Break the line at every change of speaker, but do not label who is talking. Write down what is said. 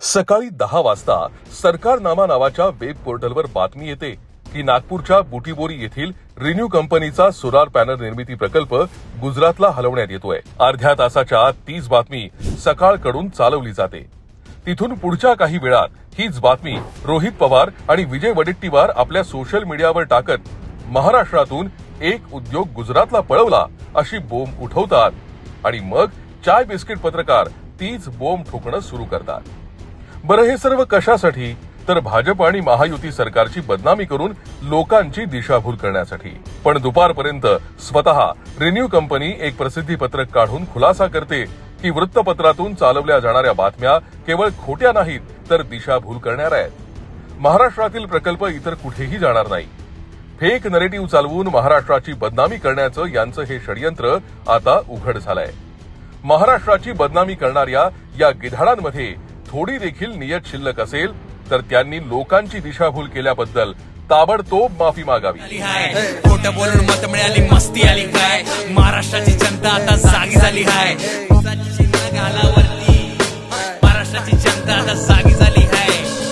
सकाळी दहा वाजता सरकारनामा नावाच्या वेब पोर्टलवर बातमी येते की नागपूरच्या बुटीबोरी येथील रिन्यू कंपनीचा सोलार पॅनल निर्मिती प्रकल्प गुजरातला हलवण्यात येतोय. अर्ध्या तासाच्या आत तीच बातमी सकाळकडून चालवली जाते. तिथून पुढच्या काही वेळात हीच बातमी रोहित पवार आणि विजय वडेट्टीवार आपल्या सोशल मीडियावर टाकत महाराष्ट्रातून एक उद्योग गुजरातला पळवला अशी बोंब उठवतात आणि मग चाय बिस्किट पत्रकार तीच बोंब ठोकणं सुरू करतात. बरं हे सर्व कशासाठी? तर भाजप आणि महायुती सरकारची बदनामी करून लोकांची दिशाभूल करण्यासाठी. पण दुपारपर्यंत स्वतः रिन्यू कंपनी एक प्रसिद्धी पत्रक काढून खुलासा करते की वृत्तपत्रातून चालवल्या जाणाऱ्या बातम्या केवळ खोट्या नाहीत तर दिशाभूल करणाऱ्या आहेत. महाराष्ट्रातील प्रकल्प इतर कुठेही जाणार नाही. फेक नरेटिव्ह चालवून महाराष्ट्राची बदनामी करण्याचं यांचं हे षडयंत्र आता उघड झालंय. महाराष्ट्राची बदनामी करणाऱ्या या गिधाडांमध्ये थोडी देखील नियत शिल्लक असेल तर त्यांनी लोकांची दिशाभूल केल्याबद्दल ताबडतोब माफी मागावी.
खोट बोलून मत मिळाली मस्ती आली काय महाराष्ट्राची जनता आता जागी झाली हाय. महाराष्ट्राची जनता आता जागी झाली